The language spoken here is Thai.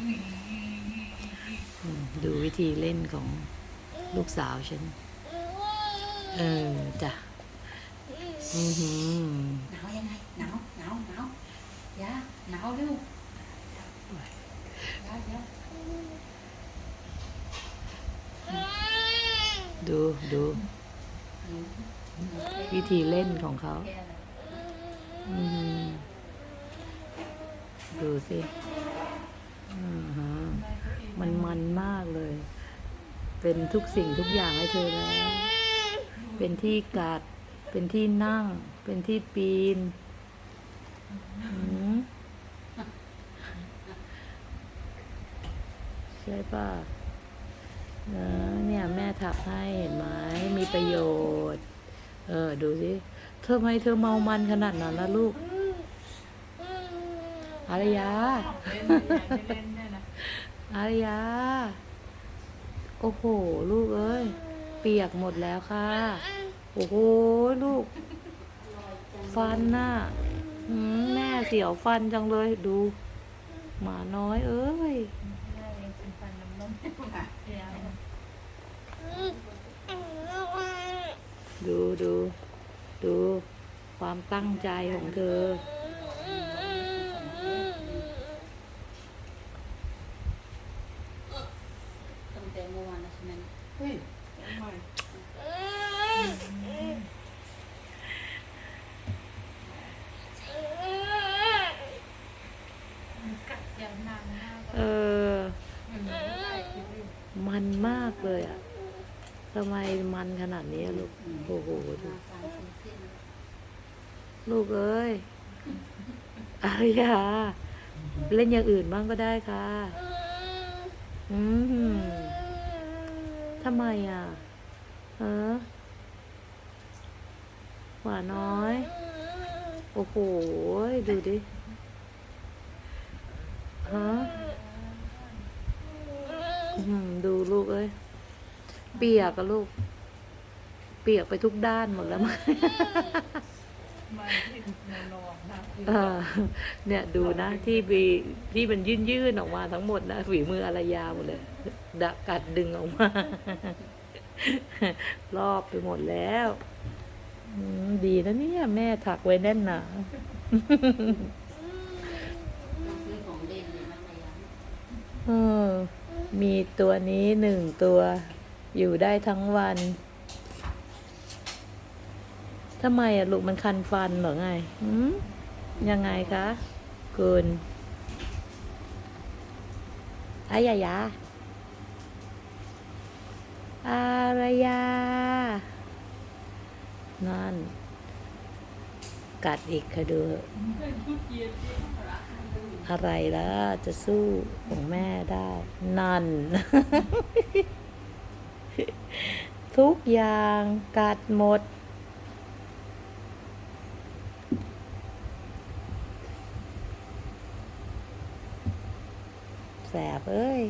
อืมดูวิธีเล่นของลูกสาวฉัน เออจ้ะอือหือหนาวยังไงหนาวหนาวหนาวยาหนาวเร็วเดี๋ยวเดี๋ยวดูดูหนูหนูวิธีเล่นของเขาแก้อะไรอืมดูสิอือฮะ มันมันมากเลย เป็นทุกสิ่งทุกอย่างให้เธอแล้ว เป็นที่กัด เป็นที่นั่ง เป็นที่ปีนหืมใช่ป่ะเออเนี่ยแม่ถักให้เห็นไหมมีประโยชน์ เออ ดูสิเธอทำไมเธอเมามันขนาดนั้นล่ะลูกอารยา อารยา โอ้โห ลูกเอ้ย เปียกหมดแล้วค่ะ โอ้โห ลูก ฟันน่ะแม่เสียวฟันจังเลยดู หมาน้อยเอ้ยดูดูดูความตั้งใจของเธอ ตั้ง แต่เมื่อวานแล้วใช่ไหมเฮ้ยทำไมกัดอย่างนมากเออ มันมากเลยอะทำไมมันขนาดนี้ลูก โอ้โหดูลูกเอ้ยอารยาเล่นอย่างอื่นบ้างก็ได้ค่ะ อืม ทำไมอะเออหวานน้อย โอ้โห ดูดิฮะอื้อหือดูลูกเอ้ย เปียกอะลูก เปียกไปทุกด้านหมดแล้วมั้งมันที่มันนอนนะเออเนี่ยดูนะที่บีที่มันยื่นยื่นๆออกมาทั้งหมดนะฝีมืออารยาหมดเลย ดะกัดดึงออกมา รอบไปหมดแล้วดีนะเนี่ยแม่ถักไว้แน่นหนาต้องซื้อของเล่นเลยนะมเออ มีตัวนี้หนึ่งตัว อยู่ได้ทั้งวันทำไมอะลูกมันคันฟันเหรอไงยังไงคะ คุณอายายา อารยา นั่น กัดอีกค่ะดูอะไรล่ะ จะสู้ของแม่ได้ นั่น ทุกอย่างกัดหมด แสบเอ้ย